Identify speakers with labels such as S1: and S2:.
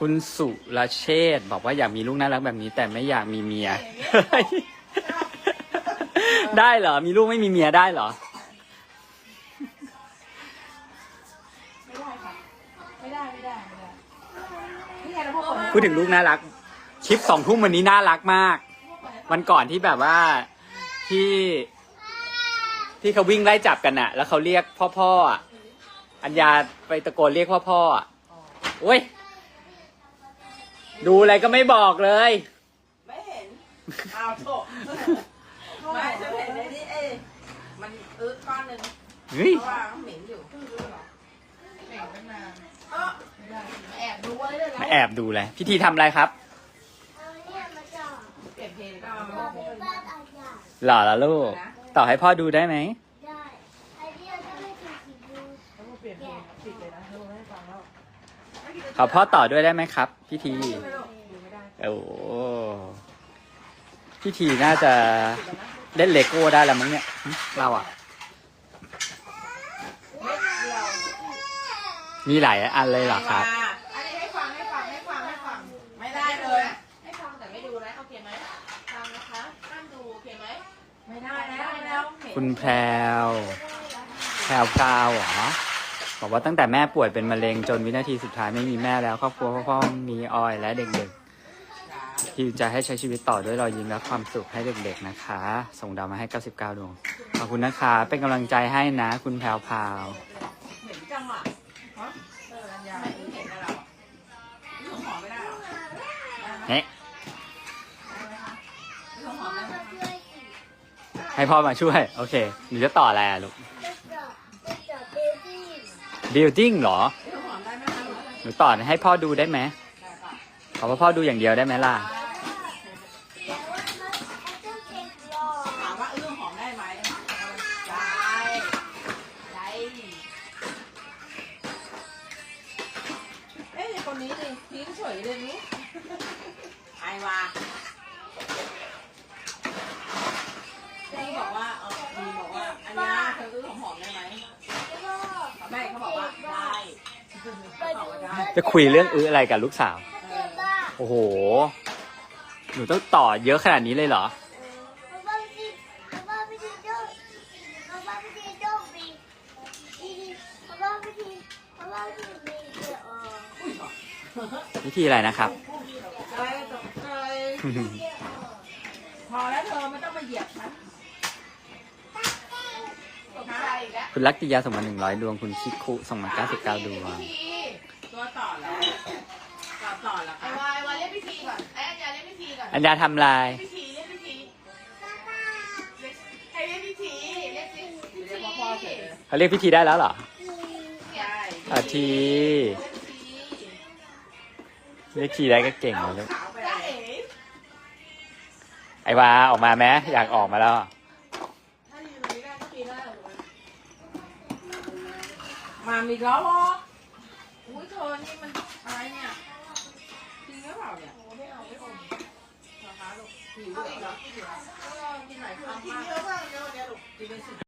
S1: คุณสุรเชษฐ์บอกว่าอยากมีลูกน่ารักแบบนี้ แต่ไม่อยากมีเมีย ได้เหรอ มีลูกไม่มีเมียได้เหรอ
S2: ไม่ได้ค่ะ ไม่ได้ไม่ได้ไม่ได้นี่ไงเราพูดก่อนนะ
S1: พูดถึงลูกน่ารัก คลิปสองทุ่มวันนี้น่ารักมาก วันก่อนที่แบบว่าที่ ที่เขาวิ่งไล่จับกันน่ะแล้วเขาเรียกพ่อพ่ออะอัญญาไปตะโกนเรียกพ่อพ่ออะโอ้ย ดูอะไรก็ไม่บอกเลย
S3: ไม่เห็นเอาโถไม่จะเห็นในนี้เอ้ยมันอึดก้อนหนึ่ง
S1: เฮ้ย
S3: เพราะว่าเหม็นอยู่
S2: แบ่งตั้งนาน
S3: เออ
S2: ไม่ได้มาแอบดูไว้เลย
S1: มาแอบดูเลยพิธีทำอะไรครับ
S4: เอาเนี่ยมาจอด
S2: เปลี่ยนเพลง
S3: เอา
S4: เราเป็นบ้านอาญา
S1: หล่อละลูก ต่อให้พ่อดูได้ไหม
S4: ได้ไอเดียจะไม่ถูกสีดู
S2: แล้วก็เปลี่ยนเพลงปิดเลยนะดูให้ฟังแล้ว
S1: ขอพ่อต่อด้วยได้ไหมครับพิธี
S2: ดูไม่ได้
S1: โอ้โหพิธีน่าจะเล่นเลโก้ได้แล้วมั้งเนี่ยหึเราอะ
S3: เม็ดเดียว
S1: มีหลายอันเลยเหรอครับ
S3: ไม่ว่า
S2: อันนี้ให้ฟังให้ฟังให้ฟังให้ฟัง
S3: ไม่ได้เลย
S2: ให้ฟังแต่ไม่ดูนะโอเคไหมฟังนะคะห้ามดูโอเคไหมไม่ได้
S3: ไม่
S2: นะ
S3: ได้
S2: ไม่
S3: แล้
S2: ได้
S3: วเหม็น
S1: คุณแพรวแพรวกาวเหรอ บอกว่าตั้งแต่แม่ป่วยเป็นมะเร็งจนวินาทีสุดท้ายไม่มีแม่แล้วครอบครัวพ่อมีออยและเด็กๆที่จะให้ใช้ชีวิตต่อด้วยรอยยิ้มและความสุขให้เด็กๆนะคะ ส่งดาวมาให้ 99ดวงขอบคุณนะคะ เป็นกำลังใจให้นะ คุณแพรวพราว
S3: เหม็นจังอะฮะเอออันยาไม่เห็นนะเราอะนี่หอมไม่ได้หรอได้ไหม
S1: เฮ้ย
S3: นี่หอมได้ไหม
S4: ช่วยสิ
S1: ให้พ่อมาช่วย โอเคหนูจะต่ออะไรอะลูก
S4: บิ
S1: วติ้งเหรอ
S3: ห
S1: นูต่อให้พ่อดูได้ไหมขอว่าพ่อดูอย่างเดียวได้ไหมล่ะ
S3: ถามว่าเอื้อหอมได้ไหมได้ได้เอ๊ะคนนี้ดิทิ้งเฉยเลยนี่ไอวาพี่บอกว่าเออมีบอกว่าอันนี้เธออื้อหอมได้ไหม
S4: แล้วก็
S3: แม่เขาบอกว่าได้เขาบอกว่าได้
S1: จะคุยเรื่องอื้ออะไรกับลูกสาว
S4: ถ้าเกิดว่า
S1: โอ้โห หนูต้องต่อเยอะขนาดนี้เลยเหรอ
S4: เพราะว่าพี่เพราะว่าพี่ทีโดนเพราะว่าพี่ทีโดนบีเพราะว่าพี่ทีเพราะว่าพี่ทีบีเดี๋ยวเออ
S1: วิธีอะไรนะครับ
S3: ใจตกใจพอแล้วเธอไม่ต้องมาเหยียบฉัน
S1: คุณลักติยาส่งมาหนึ่งร้อยดวง คุณคิคุส่งมาเก้าสิบเก้าดวง
S2: พี่ที
S3: ตัวต่อแล้วต่อต่อแล้ว
S2: ไอ้
S3: ค่ะ
S2: วายวายเรียกพี่ทีก่อนไอ้อัญญาเรียกพี่ทีก่อน
S1: อัญญาทำลาย
S2: พี่ทีเรียกพี่ทีให้เรียกพี่ทีเรียกพี่
S3: เรียกว่าพ่อเฉยเลย
S1: เขาเรียกพิธีได้แล้วเหรอ
S3: ใช่
S1: อาที
S2: เรียกพี่ที
S1: เรียกทีได้ก็เก่งเลยลูก
S3: ขาวไป
S2: จ้า
S3: เลย
S2: เอ๋
S1: ไอ้วาออกมาไหมอยากออกมาแล้ว
S2: ถ้าอยู่ตรงนี้ได้ก็ปีหน้าหรือว่า
S3: มามีล้อวอ
S2: อุ้ยเธอนี่มันอะไรเนี่ย
S3: จริงหรือเปล่าเนี่ย
S2: โอ้ไม่เอาไม่อม
S3: ราคาลูกหิว
S2: เอา
S3: อี
S2: อี
S3: ก
S2: ก
S3: เห
S2: เห
S3: ร
S2: ร
S3: อ
S2: อกินเหรอกินหลายครั้ง
S3: กิน
S2: มาก
S3: เยอะมากเยอะเนี่ยลูกกินเป็นสิบ